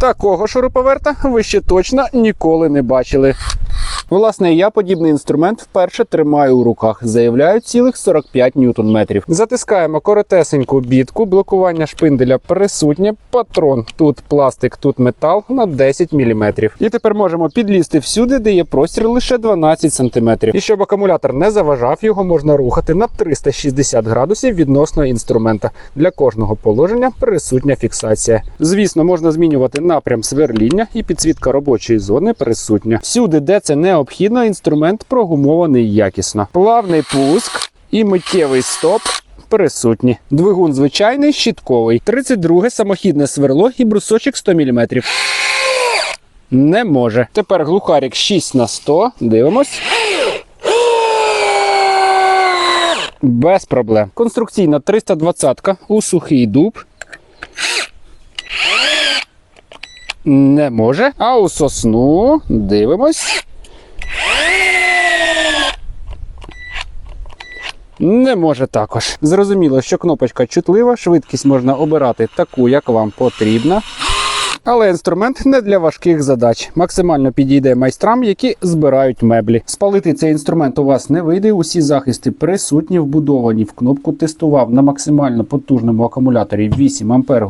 Такого шуруповерта ви ще точно ніколи не бачили. Власне, я подібний інструмент вперше тримаю у руках. Заявляю цілих 45 ньютон-метрів. Затискаємо коротесеньку бітку, блокування шпинделя присутнє, патрон тут пластик, тут метал на 10 мм. І тепер можемо підлізти всюди, де є простір лише 12 см. І щоб акумулятор не заважав, його можна рухати на 360 градусів відносно інструмента. Для кожного положення присутня фіксація. Звісно, можна змінювати напрям сверління і підсвітка робочої зони присутня. Всюди, де це необхідно, інструмент прогумований якісно. Плавний пуск і миттєвий стоп. Присутні. Двигун звичайний, щітковий. 32 самохідне сверло і брусочок 100 мм. Не може. Тепер глухарик 6 на 100. Дивимось. Без проблем. Конструкційна 320-ка у сухий дуб. Не може. А у сосну дивимось. Не може також. Зрозуміло, що кнопочка чутлива, швидкість можна обирати таку, як вам потрібна. Але інструмент не для важких задач. Максимально підійде майстрам, які збирають меблі. Спалити цей інструмент у вас не вийде. Усі захисти присутні, вбудовані в кнопку. Тестував на максимально потужному акумуляторі 8 Ампер.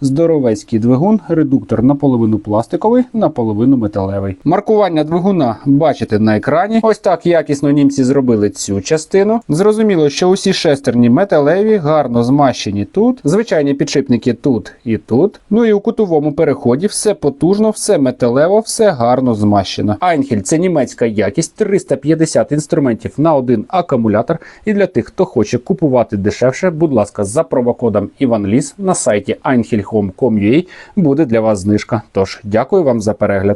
Здоровецький двигун, редуктор наполовину пластиковий, наполовину металевий. Маркування двигуна бачите на екрані. Ось так якісно німці зробили цю частину. Зрозуміло, що усі шестерні металеві, гарно змащені тут. Звичайні підшипники тут і тут. Ну і у кутовому переході все потужно, все металево, все гарно змащено. Айнхель це німецька якість, 350 інструментів на один акумулятор. І для тих, хто хоче купувати дешевше, будь ласка, за промокодом IvanLis на сайті einhelhome.com.ua буде для вас знижка. Тож дякую вам за перегляд.